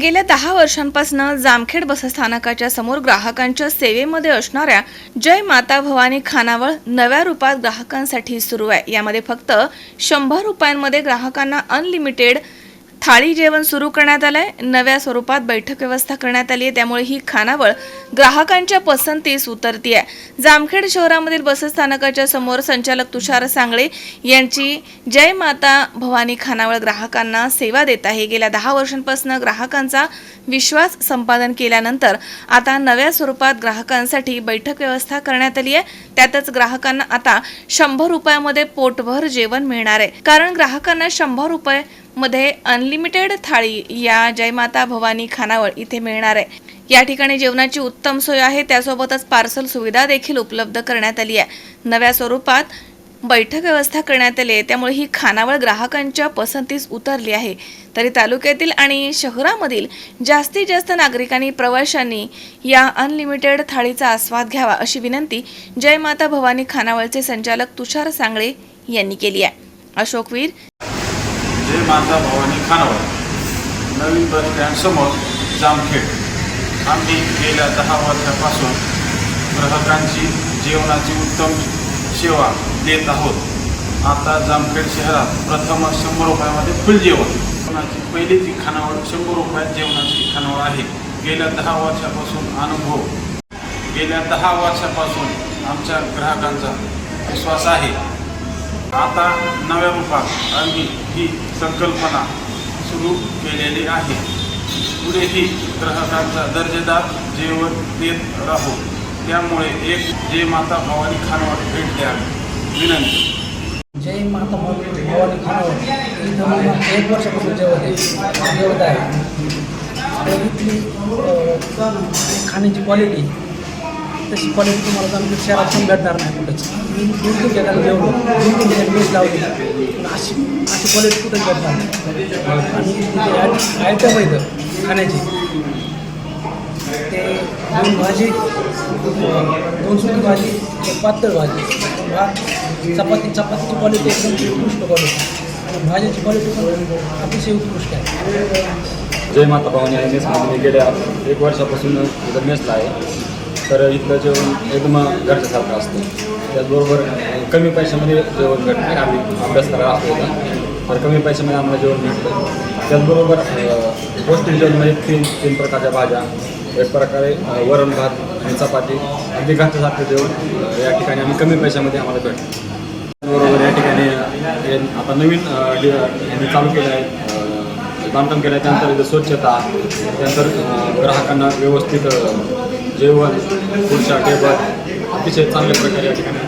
गेल्या दहा वर्षांपासून जामखेड बसस्थानकाच्या समोर ग्राहकांच्या सेवेमध्ये असणाऱ्या जय माता भवानी खानावळ नव्या रूपात ग्राहकांसाठी सुरू आहे. यामध्ये फक्त शंभर रुपयांमध्ये ग्राहकांना अनलिमिटेड थाळी जेवण सुरू करण्यात आलंय. नव्या स्वरूपात बैठक व्यवस्था करण्यात आली आहे त्यामुळे ही खानावळ ग्राहकांच्या पसंतीस उतरती आहे जामखेड शहरामधील बसस्थानकाच्या समोर संचालक तुषार सांगळे यांची जय माता भवानी खानावळ ग्राहकांना सेवा देत आहे. गेल्या दहा वर्षांपासून ग्राहकांचा विश्वास संपादन केल्यानंतर आता नव्या स्वरूपात ग्राहकांसाठी बैठक व्यवस्था करण्यात आली आहे त्यातच ग्राहकांना आता शंभर रुपयामध्ये पोटभर जेवण मिळणार आहे. कारण ग्राहकांना शंभर रुपये मध्ये अनलिमिटेड थाळी या जयमाता भवानी खानावळ इथे मिळणार आहे. या ठिकाणी जेवणाची उत्तम सोय आहे. त्यासोबतच पार्सल सुविधा देखील उपलब्ध करण्यात आली आहे. नव्या स्वरूपात बैठक व्यवस्था करण्यात आली आहे. त्यामुळे ही खानावळ ग्राहकांच्या पसंतीस उतरली आहे. तरी तालुक्यातील आणि शहरामधील जास्तीत जास्त नागरिकांनी प्रवाशांनी या अनलिमिटेड थाळीचा आस्वाद घ्यावा अशी विनंती जयमाता भवानी खानावळचे संचालक तुषार सांगळे यांनी केली आहे. अशोकवीर माझा भावानी माता भवानी खानावळ. नवीन बस स्टँडसमोर जामखेड. आम्ही गेल्या दहा वर्षापासून ग्राहकांची जेवणाची उत्तम सेवा देत आहोत. आता जामखेड शहरात प्रथम शंभर रुपयामध्ये फुल जेवण. जेवणाची पहिली जी खानावळ शंभर रुपयात जेवणाची खानावळ आहे. गेल्या दहा वर्षापासून अनुभव. गेल्या दहा वर्षापासून आमच्या ग्राहकांचा विश्वास आहे. आता नव्या रूपात आम्ही ही संकल्पना सुरू केलेली आहे. पुढेही ग्राहकांचा दर्जेदार जेवण देत राहू. त्यामुळे एक जय माता भवानी खानवर भेट द्या विनंती. जय माता भवानी खानवर इथं एक वर्षापासून जेवत आहे. जेवत आहे. इथली खाण्याची क्वालिटी तशी क्वालिटी तुम्हाला जाणून शहरात पण भेटणार नाही कुठेच. मी दोन जेवलो दोन त्याच्यात मीच लावली पण अशी अशी क्वालिटी कुठं करतात आणि तिथे आयटम आहेत खाण्याची ते दोन भाजी दोन सुकी भाजी पातळ भाजी भात चपाती चपातीची क्वालिटी एकदम उत्कृष्ट क्वालिटी आणि भाजीची क्वालिटी पण अतिशय उत्कृष्ट आहे जय माता भवानी आहे. मेसमध्ये मी गेल्या एक वर्षापासून इथं मेसला आहे. तर इथलं जेवण एकदम घरच्यासारखं असतं. त्याचबरोबर कमी पैशामध्ये जेवण भेटते आम्ही अभ्यास करायला असतो होता. तर कमी पैशामध्ये आम्हाला जेवण भेटतं त्याचबरोबर पौष्टिक जेवणमध्ये म्हणजे तीन तीन प्रकारच्या भाज्या. एक प्रकारे वरण भात आणि चपाती. अगदी घरच्यासारखं जेवण या ठिकाणी आम्ही कमी पैशामध्ये आम्हाला भेटतो त्याचबरोबर या ठिकाणी हे आता नवीन यांनी चालू केलं आहे. बांधकाम केलं आहे. त्यानंतर इथं स्वच्छता. त्यानंतर ग्राहकांना व्यवस्थित जेवण खुर्च्या टेबल. अतिशय चांगल्या प्रकारे या ठिकाणी